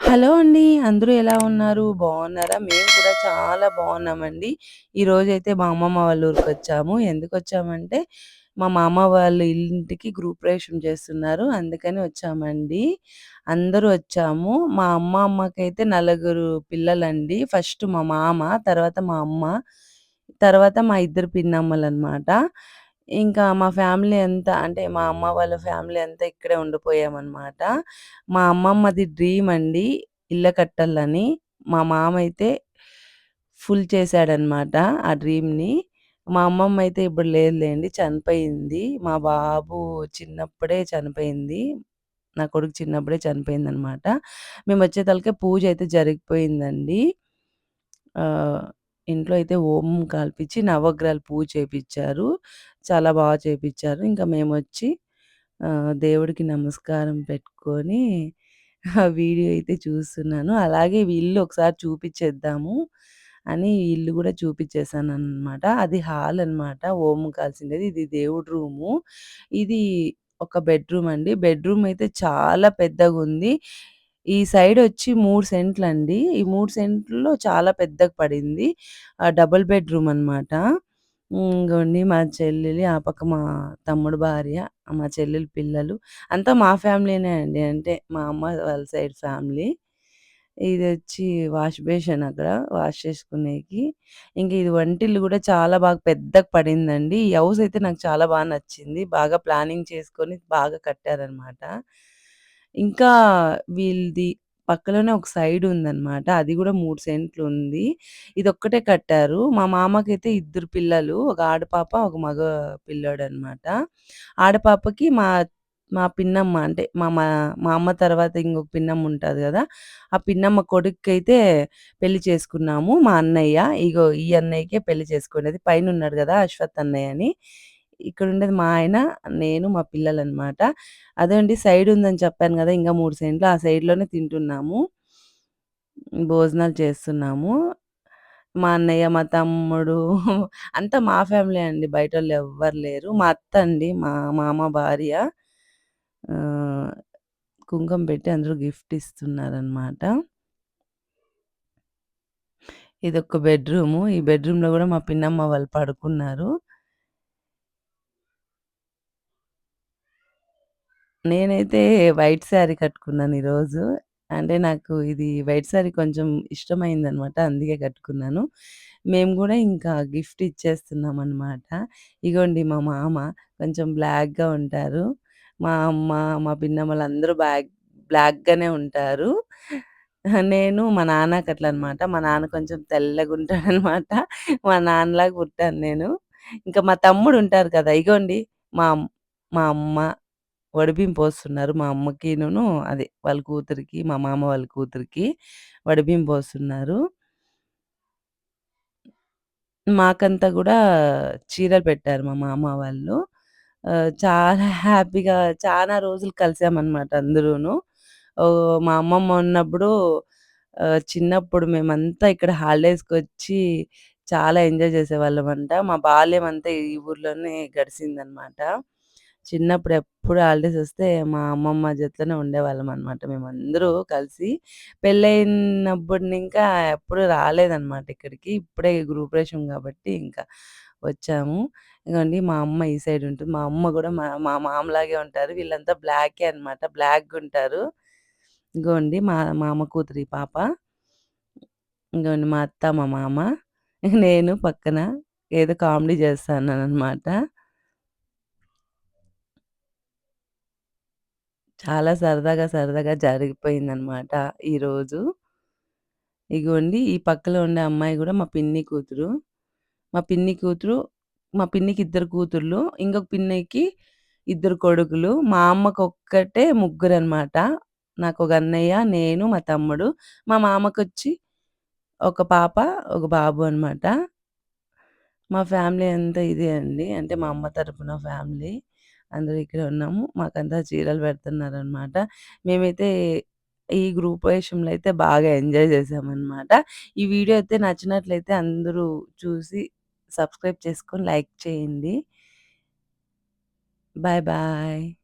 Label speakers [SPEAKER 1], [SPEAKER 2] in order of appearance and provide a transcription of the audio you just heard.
[SPEAKER 1] Hello అండి. అందరూ ఎలా ఉన్నారు? బాగున్నారా? మేము కూడా చాలా బాగున్నామండి. ఈరోజైతే మా అమ్మమ్మ వాళ్ళ ఊరికి వచ్చాము ఎందుకు వచ్చామంటే మా మామ వాళ్ళ ఇంటికి గృహప్రవేశం చేస్తున్నారు. అందుకని వచ్చామండి. అందరూ వచ్చాము. మా అమ్మ అమ్మకైతే నలుగురు పిల్లలండి. ఫస్ట్ మా మామ, తర్వాత మా అమ్మ, తర్వాత మా ఇద్దరు పిన్నమ్మలు అనమాట ఇంకా మా ఫ్యామిలీ అంతా అంటే మా అమ్మ వాళ్ళ ఫ్యామిలీ అంతా ఇక్కడే ఉండిపోయామనమాట. మా అమ్మమ్మది డ్రీమ్ అండి ఇల్లు కట్టాలని. మా మామ అయితే ఫుల్ చేశాడనమాట ఆ డ్రీమ్‌ని. మా అమ్మమ్మ అయితే ఇప్పుడు లేదులేండి చనిపోయింది. మా బాబు చిన్నప్పుడే చనిపోయింది. నా కొడుకు చిన్నప్పుడే చనిపోయిందనమాట. మేమొచ్చేతలకే పూజ అయితే జరిగిపోయిందండి. ఆహ్, ఇంట్లో అయితే హోమం కాల్పించి నవగ్రహాలు పూజ చేపించారు చాలా బాగా చేపించారు ఇంకా మేము వచ్చి దేవుడికి నమస్కారం పెట్టుకొని ఆ వీడియో అయితే చూస్తున్నాను. అలాగే వీళ్ళు ఇల్లు ఒకసారి చూపించేద్దాము అని ఇల్లు కూడా చూపించేసాను అనమాట అది హాల్ అనమాట. ఓం కాల్సిండేది ఇది దేవుడి రూము. ఇది ఒక బెడ్‌రూమ్ అండి. బెడ్‌రూమ్ అయితే చాలా పెద్దగుంది. ఈ సైడ్ వచ్చి మూడు సెంట్లు అండి ఈ మూడు సెంట్లలో చాలా పెద్దగా పడింది. డబుల్ బెడ్‌రూమ్ అనమాట. ఇంకోండి మా చెల్లెలి, ఆ పక్క మా తమ్ముడు భార్య, మా చెల్లెలి పిల్లలు అంతా మా ఫ్యామిలీనే అండి. అంటే మా అమ్మ వాళ్ళ సైడ్ ఫ్యామిలీ. ఇది వచ్చి వాష్ బేషన్ అక్కడ వాష్ చేసుకునేకి. ఇంక ఇది వంటిల్లు కూడా చాలా బాగా పెద్దగా పడిందండి. ఈ హౌస్ అయితే నాకు చాలా బాగా నచ్చింది. బాగా ప్లానింగ్ చేసుకొని బాగా కట్టారనమాట. ఇంకా వీళ్ళది పక్కలోనే ఒక సైడ్ ఉందనమాట. అది గూడా 3 ఇది ఇదొక్కటే కట్టారు. మా మామకైతే ఇద్దరు పిల్లలు. ఒక ఆడపాప, ఒక మగ పిల్లోడనమాట. ఆడపాపకి మా మా పిన్నమ్మ అంటే మా మా మా అమ్మ తర్వాత ఇంకొక పిన్నమ్మ ఉంటుంది గదా! ఆ పిన్నమ్మ కొడుక్కయితే పెళ్ళి చేసుకున్నాము. మా అన్నయ్య. ఇగో ఈ అన్నయ్యకే పెళ్ళి చేసుకునేది. పైనున్నాడు గదా! అశ్వత్ అన్నయ్య అని. ఇక్కడ ఉండేది మా ఆయన, నేను, మా పిల్లలనమాట. అదే అండి సైడ్ ఉందని చెప్పాను కదా ఇంకా మూడు సెంట్లు ఆ సైడ్‌లోనే తింటున్నాము. భోజనాలు చేస్తున్నాము. మా అన్నయ్య, మా తమ్ముడు అంతా మా ఫ్యామిలీ అండి. బయట వాళ్ళు ఎవ్వరు లేరు. మా అత్త అండి. మా మామ భార్య. కుంకుమ పెట్టి అందరూ గిఫ్ట్ ఇస్తున్నారనమాట. ఇదొక బెడ్‌రూము. ఈ బెడ్‌రూమ్‌లో కూడా మా పిన్నమ్మ వాళ్ళు పడుకున్నారు. నేనైతే వైట్ శారీ కట్టుకున్నాను ఈరోజు. అంటే నాకు ఇది వైట్ శారీ కొంచెం ఇష్టమైందనమాట. అందుకే కట్టుకున్నాను. మేము గూడా ఇంకా గిఫ్ట్ ఇచ్చేస్తున్నామనమాట. ఇగోండి మా మామ కొంచెం బ్లాక్‌గా ఉంటారు. మా అమ్మ, మా పిన్నమ్మలందరూ బ్యాక్ బ్లాక్‌గానే ఉంటారు. నేను మా నాన్నకి అట్లా అనమాట. మా నాన్న కొంచెం తెల్లగుంటాడనమాట. మా నాన్నలాగా పుట్టాను నేను. ఇంకా మా తమ్ముడు ఉంటారు కదా! ఇగోండి మా అమ్ మా అమ్మ వడిబింపు పోస్తున్నారు. మా అమ్మకినును అదే వాళ్ళ కూతురికి, మా మామ వాళ్ళ కూతురికి వడిబింపు పోస్తున్నారు. మాకంతా గూడా చీరలు పెట్టారు మా మామ వాళ్ళు. ఆహ్, చాలా హ్యాపీగా చానా రోజులు కలిసామనమాట అందరూను. ఓహ్! మా అమ్మమ్మ ఉన్నప్పుడు ఆహ్, చిన్నప్పుడు మేమంతా ఇక్కడ హాలిడేస్‌కొచ్చి చాలా ఎంజాయ్ చేసేవాళ్ళమంట. మా బాల్యం అంతా ఈ ఊర్లోనే గడిసిందనమాట. చిన్నప్పుడు ఎప్పుడు హాలిడేస్ వస్తే మా అమ్మమ్మ జతలోనే ఉండేవాళ్ళమనమాట మేమందరూ కలిసి. పెళ్ళైనప్పుడు ఇంకా ఎప్పుడు రాలేదనమాట ఇక్కడికి. ఇప్పుడే గృహప్రవేశం కాబట్టి ఇంకా వచ్చాము. ఇగోండి మా అమ్మ ఈ సైడ్ ఉంటుంది. మా అమ్మ కూడా మా మా మామలాగే ఉంటారు. వీళ్ళంతా బ్లాకే అనమాట. బ్లాక్‌గుంటారు. ఇంకోండి మా మామ కూతురి పాప. ఇంగోండి మా అత్త, మా మామ. నేను పక్కన ఏదో కామెడీ చేస్తాన్నాననమాట. చాలా సరదాగా, సరదాగా జరిగిపోయిందనమాట ఈరోజు. ఇగోండి ఈ పక్కలో ఉండే అమ్మాయి గూడా మా పిన్ని కూతురు. మా పిన్ని కూతురు మా పిన్నికి ఇద్దరు కూతుర్లు. ఇంకొక పిన్నికి ఇద్దరు కొడుకులు. మా అమ్మకొక్కటే ముగ్గురనమాట. నాకొక అన్నయ్య, నేను, మా తమ్ముడు. మా మామకొచ్చి ఒక పాప, ఒక బాబు అనమాట. మా ఫ్యామిలీ అంతా ఇదే అండి. అంటే మా అమ్మ తరపున ఫ్యామిలీ. అందరూ ఇక్కడే ఉన్నాము. మాకంతా చీరలు పెడుతున్నారనమాట. మేమైతే ఈ గ్రూప్ గృహప్రవేశంలో అయితే బాగా ఎంజాయ్ చేసామన్నమాట ఈ వీడియో అయితే నచ్చినట్లయితే అందరూ చూసి సబ్స్క్రైబ్ చేసుకొని లైక్ చేయండి. Bye bye.